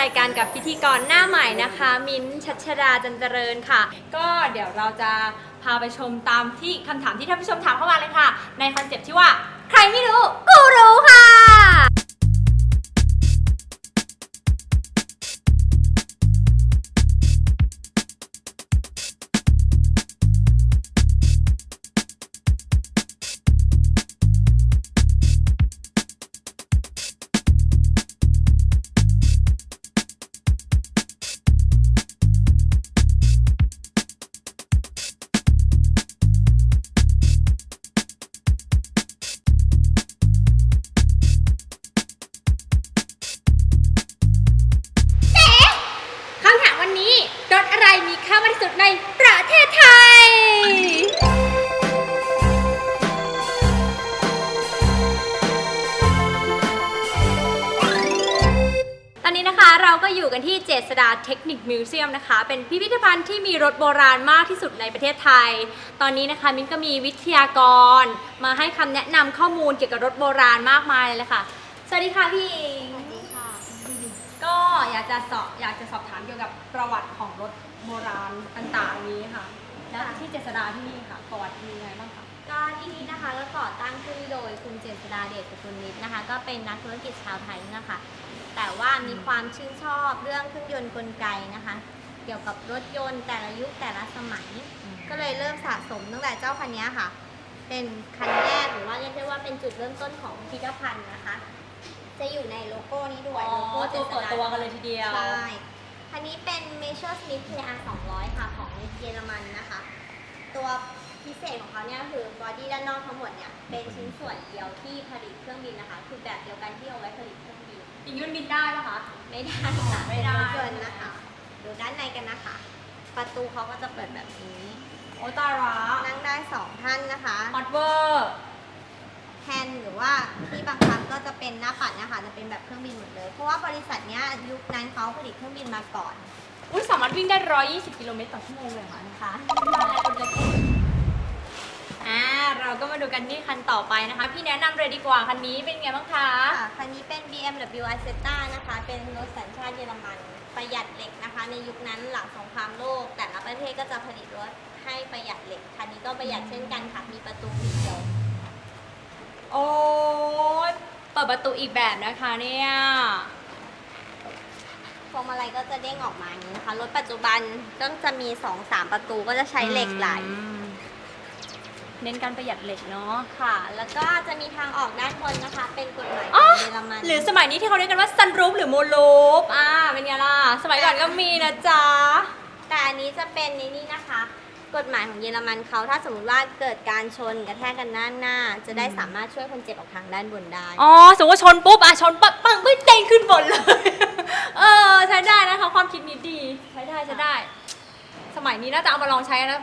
รายการกับพิธีกรหน้าใหม่นะคะ มิ้นท์ชัชดาจันเจริญค่ะ ก็เดี๋ยวเราจะพาไปชมตามที่คำถามที่ท่านผู้ชมถามเข้ามาเลยค่ะ ในคอนเซปต์ที่ว่า ใครไม่รู้กูรู้ค่ะ อนนี้นะคะเราก็อยู่กันที่เจษดาเทคนิคมิวเซียมนะคะ เป็นพิพิธภัณฑ์ที่มีรถโบราณมากที่สุดในประเทศไทย ตอนนี้นะคะมิ้นก็มีวิทยากร มาให้คำแนะนำข้อมูลเกี่ยวกับรถโบราณมากมายเลยค่ะ สวัสดีค่ะพี่อิงสวัสดีค่ะก็อยากจะสอบอยากจะสอบถามเกี่ยวกับประวัติของรถโบราณต่างๆนี้ค่ะ แล้วที่เจษดาที่นี่ค่ะประวัติมีไงบ้างคะ ก็ที่นี่นะคะก็ก่อตั้งขึ้นโดยคุณเจษดาเดชสกุลนิตนะคะ ก็เป็นนักธุรกิจชาวไทยนะคะ แต่ว่ามีความชื่นชอบเรื่องเครื่องยนต์กลไกนะคะ เกี่ยวกับรถยนต์แต่ละยุคแต่ละสมัย ก็เลยเริ่มสะสมตั้งแต่เจ้าคันนี้ค่ะ เป็นคันแรกหรือว่าเรียกได้ว่าเป็นจุดเริ่มต้นของพิพิธภัณฑ์นะคะ จะอยู่ในโลโก้นี้ด้วยอ๋อโลโก้เจตัวษเปิดดาตัวกันเลยทีเดียวใช่คันนี้เป็น Measure Smith KR 200 ค่ะ ของเยอรมันนะคะ ตัว พิเศษของเขาเนี่ยคือบอดี้ด้านนอกทั้งหมดเนี่ยเป็นชิ้นส่วนเดียวที่ผลิตเครื่องบินนะคะ คือแบบเดียวกันที่เอาไว้ผลิตเครื่องบินอีกยุ่นบินได้ปะคะ ไม่ได้ค่ะไม่ได้ เป็นรถยนต์นะคะ ดูด้านในกันนะคะ ประตูเขาก็จะเปิดแบบนี้ โอตาระนั่งได้สองท่านนะคะฮอตเวอร์แฮนด์หรือว่าที่บังคับก็จะเป็นหน้าปัดนะคะจะเป็นแบบเครื่องบินหมดเลย เพราะว่าบริษัทเนี้ยยุคนั้นเขาผลิตเครื่องบินมาก่อน อุ้ยสามารถวิ่งได้ 120 กิโลเมตรต่อชั่วโมงเลยเหรอคะนะคะ อ่าเราก็มาดูกันที่คันต่อไปนะคะ พี่แนะนำเลยดีกว่าคันนี้เป็นไงบ้างคะ ค่ะคันนี้เป็น BMW i z e t a นะคะ เป็นรถสัญชาติเยอรมัน ประหยัดเหล็กนะคะ ในยุคนั้นหลังสงครามโลก แต่ละประเทศก็จะผลิตรถให้ประหยัดเหล็ก คันนี้ก็ประหยัดเช่นกันค่ะ มีประตูปิดเดียว โอ้ยเปิดประตูอีกแบบนะคะเนี่ย พวงมาลัยก็จะเด้งออกมาอย่างนี้นะคะ รถปัจจุบันก็จะมี 2-3 ประตูก็จะใช้เหล็กไหล อืม เน้นการประหยัดเหล็กเนาะ ค่ะ แล้วก็จะมีทางออกด้านบนนะคะ เป็นกฎหมายขอ๋อ องเยอรมันหรือสมัยนี้ที่เขาเรียกกันว่าซันรูฟหรือโมลูฟอ่าเป็นไงล่ะ สมัยก่อนก็มีนะจ๊ะ แต่อันนี้จะเป็นในนี่นะคะ กฎหมายของเยอรมันเขาถ้าสมมติว่าเกิดการชนกระแทกกันด้านหน้า จะได้สามารถช่วยคนเจ็บออกทางด้านบนได้ อ๋อสมมติว่าชนปุ๊บอะชนปั๊บปังก็เด้งขึ้นบนเลย เออใช้ได้นะคะความคิดนี้ดี ใช้ได้ใช้ได้ สมัยนี้น่าจะเอามาลองใช้นะ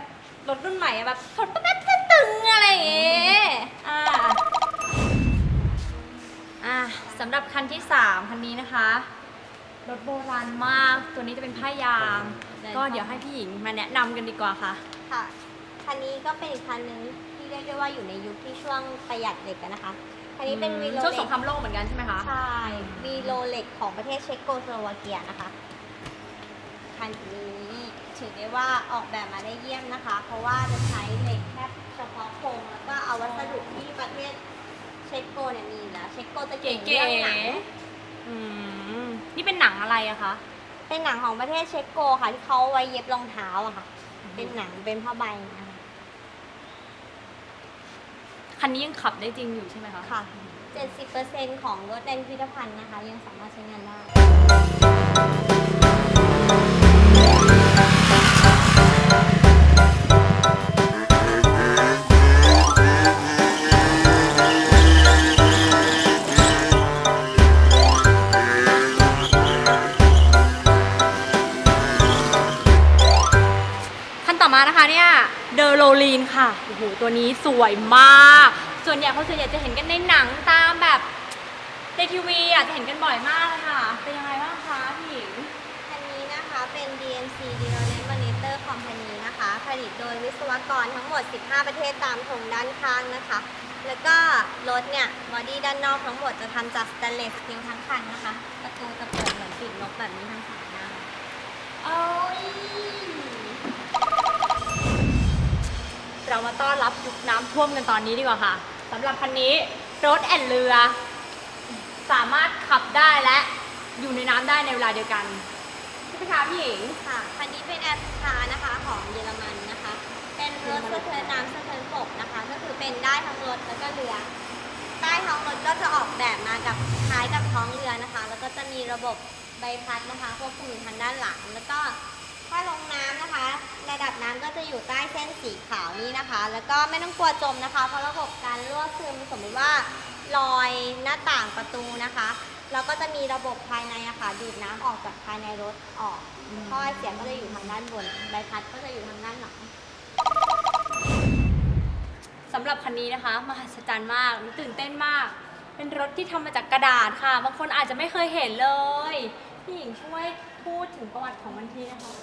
รถรุ่นใหม่อะแบบชนปั๊บปั๊บปั๊บำหรับคันที่ 3 คันนี้นะคะ รถโบราณมาก ตัวนี้จะเป็นผ้ายางได้ค่ะก็เดี๋ยวให้พี่หญิงมาแนะนำกันดีกว่าค่ะ ค่ะ คันนี้ก็เป็นอีกคันหนึ่งที่เรียกได้ว่าอยู่ในยุคที่ช่วงประหยัดเหล็กกันนะคะคันนี้เป็นวีโลช่วงเหสล็งกครามโลกเหมือนกันใช่ไหมคะ ใช่วีโลเหล็กของประเทศเช็กโกสโลวาเกียนะคะ คันนี้ถือได้ว่าออกแบบมาได้เยี่ยมนะคะ เพราะว่าจะใช้เหล็กแค่เฉพาะโครงแล้วก็เอาวัสดุที่ประเทศ เช็กโกเนี่ยมีอยู่แล้วเช็กโกจะเก่งเก๋เรื่องหนังๆอืมนี่เป็นหนังอะไรอะคะเป็นหนังของประเทศเช็กโกค่ะที่เขาไว้เย็บรองเท้าอะค่ะ เป็นหนังเป็นผ้าใบนะคะคันนี้ยังขับได้จริงอยู่ใช่ไหมคะค่ะ 70%ของรถในพิพิธภัณฑ์นะคะ ยังสามารถใช้งานได้ อมานะคะเนี่ยเดอโรลีนค่ะโอ้โหตัวนี้สวยมาก ส่วนใหญ่คนส่วนใหญ่จะเห็นกันในหนังตามแบบในทีวีอะจะเห็นกันบ่อยมากเลยค่ะ เป็นยังไงบ้างคะพี่หญิงคันนี้นะคะเป็น DMC d e n o n e t Monitor Company นะคะ ผลิตโดยวิศวกรทั้งหมด 15 ประเทศตามธงด้านข้างนะคะรแล้วก็รถเนี่ยบอดี้ด้านนอกทั้งหมดจะทำจากสแตนเลสสตีลทั้งคันนะคะ ประตูจะเปิดเหมือนปิดล็อกแบบนี้ทั้งสามหน้าโอ้ย เรามาต้อนรับยุคน้ำท่วมกันตอนนี้ดีกว่าค่ะสำหรับคันนี้รถแอนเรือ สามารถขับได้และอยู่ในน้ำได้ในเวลาเดียวกันใช่ไหมคะพี่หญิง ค่ะคันนี้เป็นแอร์พานะคะของเยอรมันนะคะ เป็นรถสะเทินน้ำสะเทินบกนะคะ ก็คือเป็นได้ทั้งรถแล้วก็เรือ ใต้ท้องรถก็จะออกแบบมากับคล้ายกับท้องเรือนะคะ แล้วก็จะมีระบบใบพัดนะคะควบคุมอยู่ทางด้านหลัง แล้วก็ ถ้าลงน้ำนะคะ ระดับน้ำก็จะอยู่ใต้เส้นสีขาวนี้นะคะ แล้วก็ไม่ต้องกลัวจมนะคะ เพราะระบบการรั่วซึมสมมติว่าลอยหน้าต่างประตูนะคะแล้วก็จะมีระบบภายในอะค่ะดูดน้ำออกจากภายในรถออกท่อไอเสียก็จะอยู่ทางด้านบนใบพัดก็จะอยู่ทางด้านหลัง สำหรับคันนี้นะคะมหัศจรรย์มากมันตื่นเต้นมาก เป็นรถที่ทำมาจากกระดาษค่ะ บางคนอาจจะไม่เคยเห็นเลย พี่หญิงช่วยพูดถึงประวัติของมันทีนะคะ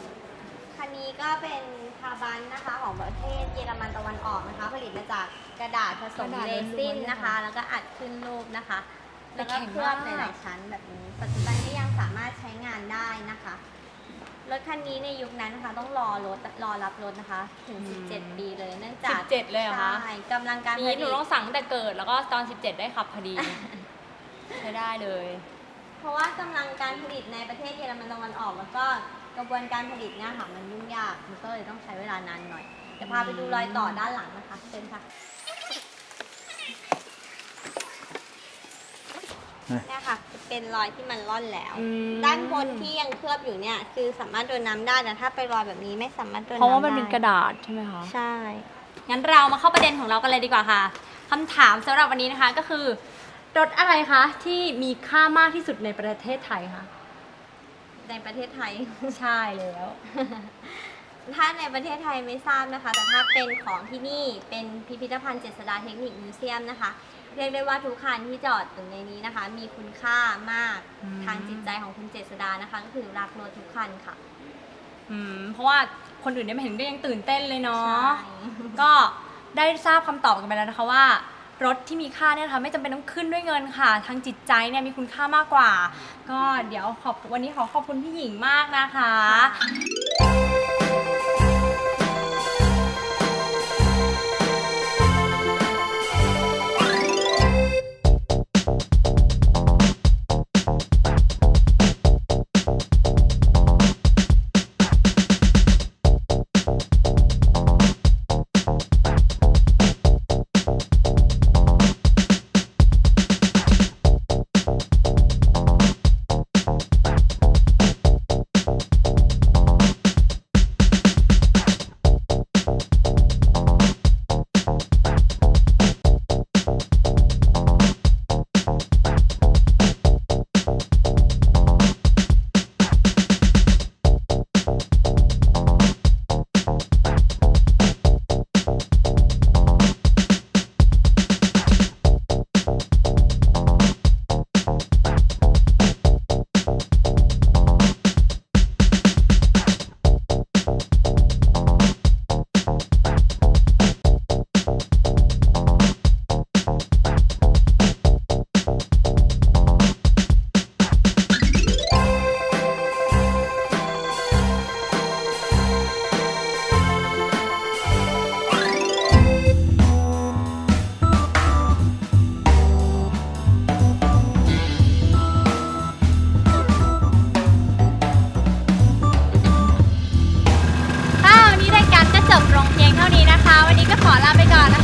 คันนี้ก็เป็นคาร์บันนะคะ ของประเทศเยอรมันตะวันออกนะคะ ผลิตมาจากกระดาษผสมกระดาษเรซินล้วนๆนะคะ แล้วก็อัดขึ้นรูปนะคะ แต่แล้วก็แข็งเคลือบมากหลายๆชั้นแบบนี้ ปัจจุบันก็ยังสามารถใช้งานได้นะคะ รถคันนี้ในยุคนั้นนะคะ ต้องรอรถรอรับรถนะคะ ถึง17 ปีเลยเนื่องจาก17เลยเหรอคะ ใช่กำลังการผนี่หลินูตต้องสั่งตั้งแต่เกิดแล้วก็ตอน 17 ได้ขับพอดี ใช้ได้เลยเพ ราะว่ากำลังการผลิตในประเทศเยอรมันตะวันออก แล้วก็กระบวนการผลิตเนี่ยค่ะมันยุ่งยากมันก็เลยต้องใช้เวลานานหน่อยเดี๋ยวพาไปดูรอยต่อด้านหลังนะคะเชิญค่ะเนี่ยค่ะเป็นรอยที่มันร่อนแล้วอืมด้านบนที่ยังเคลือบอยู่เนี่ยคือสามารถโดนน้ำได้แต่ถ้าไปรอยแบบนี้ไม่สามารถโดนเพราะว่าำมันเป็นได้กระดาษใช่ไหมคะใช่ งั้นเรามาเข้าประเด็นของเรากันเลยดีกว่าค่ะคำถามสำหรับวันนี้นะคะก็คือ รถอะไรคะที่มีค่ามากที่สุดในประเทศไทยคะ ในประเทศไทย ใช่แล้ว ถ้าในประเทศไทยไม่ทราบนะคะ แต่ถ้าเป็นของที่นี่เป็นพิพิธภัณฑ์เจษฎาเทคนิคมิวเซียมนะคะ เรียกได้ว่าทุกคันที่จอดอยู่ในนี้นะคะ มีคุณค่ามากอืม ทางจิตใจของคุณเจษฎานะคะ ก็คือรักรถทุกคันค่ะอืมเพราะว่าคนอื่นได้มาเห็นก็ยังตื่นเต้นเลยเนาะ ใช่ ก็ได้ทราบคำตอบกันไปแล้วนะคะว่า รถที่มีค่าเนี่ยนะคะไม่จำเป็นต้องขึ้นด้วยเงินค่ะ ทางจิตใจเนี่ยมีคุณค่ามากกว่า ก็เดี๋ยวขอบวันนี้ขอขอบคุณพี่หญิงมากนะคะ จบลงเพียงเท่านี้นะคะ วันนี้ก็ขอลาไปก่อนนะคะ